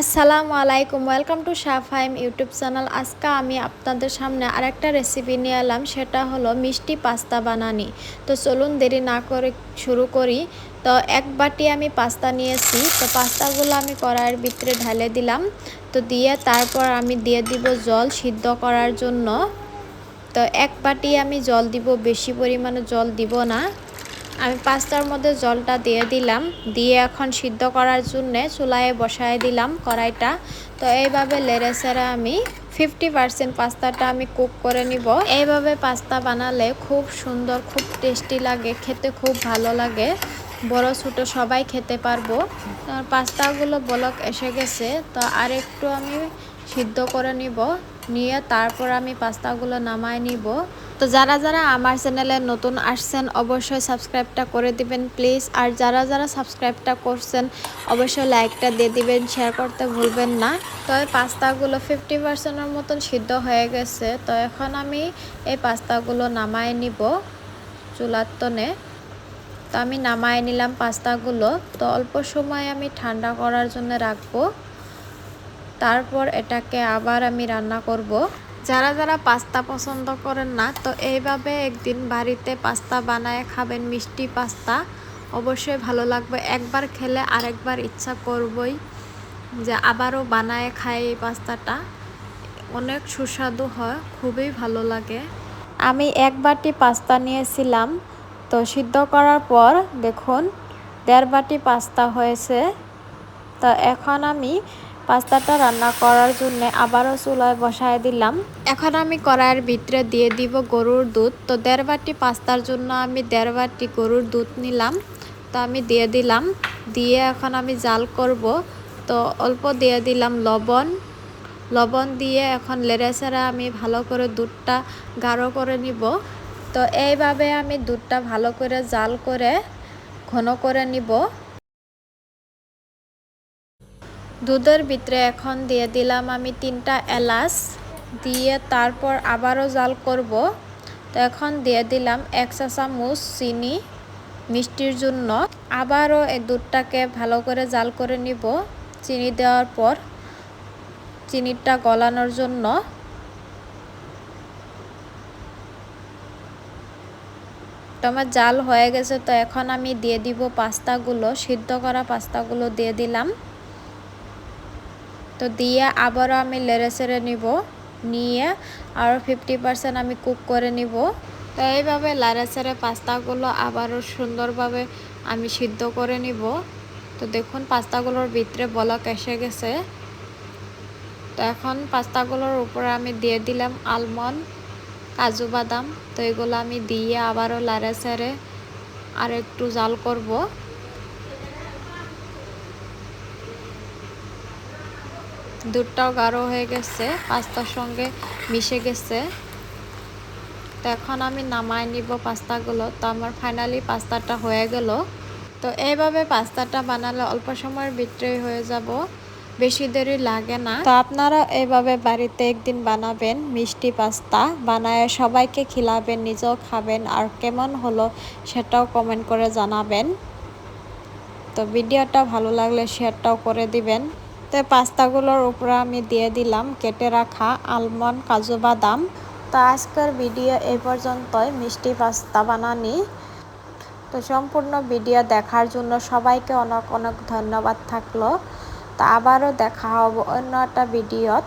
আসসালামু আলাইকুম welcome to Shafaim YouTube channel আজকে আমি আপনাদের সামনে আরেকটা রেসিপি নিয়ে এলাম, সেটা হলো মিষ্টি পাস্তা বানানি। তো চলুন দেরি না করে শুরু করি। তো এক বাটি আমি পাস্তা নিয়েছি, তো পাস্তাগুলো আমি কড়াইয়ের ভিতরে ঢালে দিলাম। তো দিয়ে তারপর আমি দিয়ে দিব জল সিদ্ধ করার জন্য। তো এক বাটি আমি জল দিব, বেশি পরিমাণে জল দিব না। আমি পাস্তার মধ্যে জলটা দিয়ে দিলাম। দিয়ে এখন সিদ্ধ করার জন্যে চুলায় বসায় দিলাম কড়াইটা। তো এইভাবে লেড়ে সেড়ে আমি ফিফটি পার্সেন্ট পাস্তাটা আমি কুক করে নিব। এইভাবে পাস্তা বানালে খুব সুন্দর, খুব টেস্টি লাগে, খেতে খুব ভালো লাগে। বড়, ছোটো সবাই খেতে পারব। পাস্তাগুলো বলক এসে গেছে। তো আর একটু আমি সিদ্ধ করে নিব। নিয়ে তারপর আমি পাস্তাগুলো নামায় নিব। তো যারা যারা আমার চ্যানেলে নতুন আসছেন, অবশ্যই সাবস্ক্রাইবটা করে দিবেন, প্লিজ। আর যারা যারা সাবস্ক্রাইবটা করছেন, অবশ্যই লাইকটা দিয়ে দিবেন, শেয়ার করতে ভুলবেন না। তো এই পাস্তাগুলো ফিফটি পার্সেন্টের মতন সিদ্ধ হয়ে গেছে। তো এখন আমি এই পাস্তাগুলো নামায় নিব চুলার তনে তো আমি নামায় নিলাম পাস্তাগুলো। তো অল্প সময় আমি ঠান্ডা করার জন্য রাখব। তারপর এটাকে আবার আমি রান্না করব। যারা যারা পাস্তা পছন্দ করেন না, তো এইভাবে একদিন বাড়িতে পাস্তা বানায় খাবেন মিষ্টি পাস্তা, অবশ্যই ভালো লাগবে। একবার খেলে আরেকবার ইচ্ছা করবই যে আবারও বানায় খাই এই পাস্তাটা। অনেক সুস্বাদু হয়, খুবই ভালো লাগে। আমি এক বাটি পাস্তা নিয়েছিলাম, তো সিদ্ধ করার পর দেখুন, দেড় বাটি পাস্তা হয়েছে। তো এখন আমি পাস্তাটা রান্না করার জন্য আবারও চুলায় বসায় দিলাম। এখন আমি কড়াইয়ের ভিতরে দিয়ে দিব গরুর দুধ। তো দেড় বাটি পাস্তার জন্য আমি দেড় বাটি গরুর দুধ নিলাম। তো আমি দিয়ে দিলাম। দিয়ে এখন আমি জাল করব। তো অল্প দিয়ে দিলাম লবণ। লবণ দিয়ে এখন লেড়ে সেড়ে আমি ভালো করে দুধটা গাঢ় করে নিব। তো এইভাবে আমি দুধটা ভালো করে জাল করে ঘন করে নিব। দুধের ভিতরে এখন দিয়ে দিলাম আমি তিনটা এলাচ, দিয়ে তারপর আবারও জাল করব। তো এখন দিয়ে দিলাম এক চা চামচ চিনি মিষ্টির জন্য। আবারও এই দুধটাকে ভালো করে জাল করে নিব চিনি দেওয়ার পর। চিনিটা গলানোর জন্য। আমার জাল হয়ে গেছে, তো এখন আমি দিয়ে দিব পাস্তাগুলো, সিদ্ধ করা পাস্তাগুলো দিয়ে দিলাম। তো দিয়ে আবারও আমি লেড়ে সেড়ে নিব, নিয়ে আরও ফিফটি পারসেন্ট আমি কুক করে নিব। তো এইভাবে লাড়ে সেড়ে পাস্তাগুলো আবারও সুন্দরভাবে আমি সিদ্ধ করে নিব। তো দেখুন পাস্তাগুলোর ভিতরে বলক এসে গেছে। তো এখন পাস্তাগুলোর উপরে আমি দিয়ে দিলাম আলমন্ড কাজু বাদাম। তো এগুলো আমি দিয়ে আবারও লাড়ে সেড়ে আর একটু জাল করব। দুধটাও গাঢ় হয়ে গেছে, পাস্তার সঙ্গে মিশে গেছে। তো এখন আমি নামাই নিব পাস্তাগুলো। তো আমার ফাইনালি পাস্তাটা হয়ে গেল। তো এইভাবে পাস্তাটা বানালে অল্প সময়ের ভিতরেই হয়ে যাব। বেশি দেরি লাগে না। তো আপনারা এইভাবে বাড়িতে একদিন বানাবেন মিষ্টি পাস্তা। বানায় সবাইকে খিলাবেন, নিজেও খাবেন। আর কেমন হলো সেটাও কমেন্ট করে জানাবেন। তো ভিডিওটা ভালো লাগলে শেয়ারটাও করে দিবেন। তো পাস্তাগুলোর উপরে আমি দিয়ে দিলাম। কেটে রাখা আলমন্ড, কাজু বাদাম। তো আজকের ভিডিও এই পর্যন্তই। মিষ্টি পাস্তা বানানি। তো সম্পূর্ণ ভিডিও দেখার জন্য সবাইকে অনেক অনেক ধন্যবাদ থাকল। তো আবারও দেখা হব অন্য একটা ভিডিওত।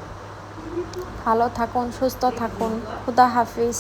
ভালো থাকুন, সুস্থ থাকুন। খুদা হাফিজ।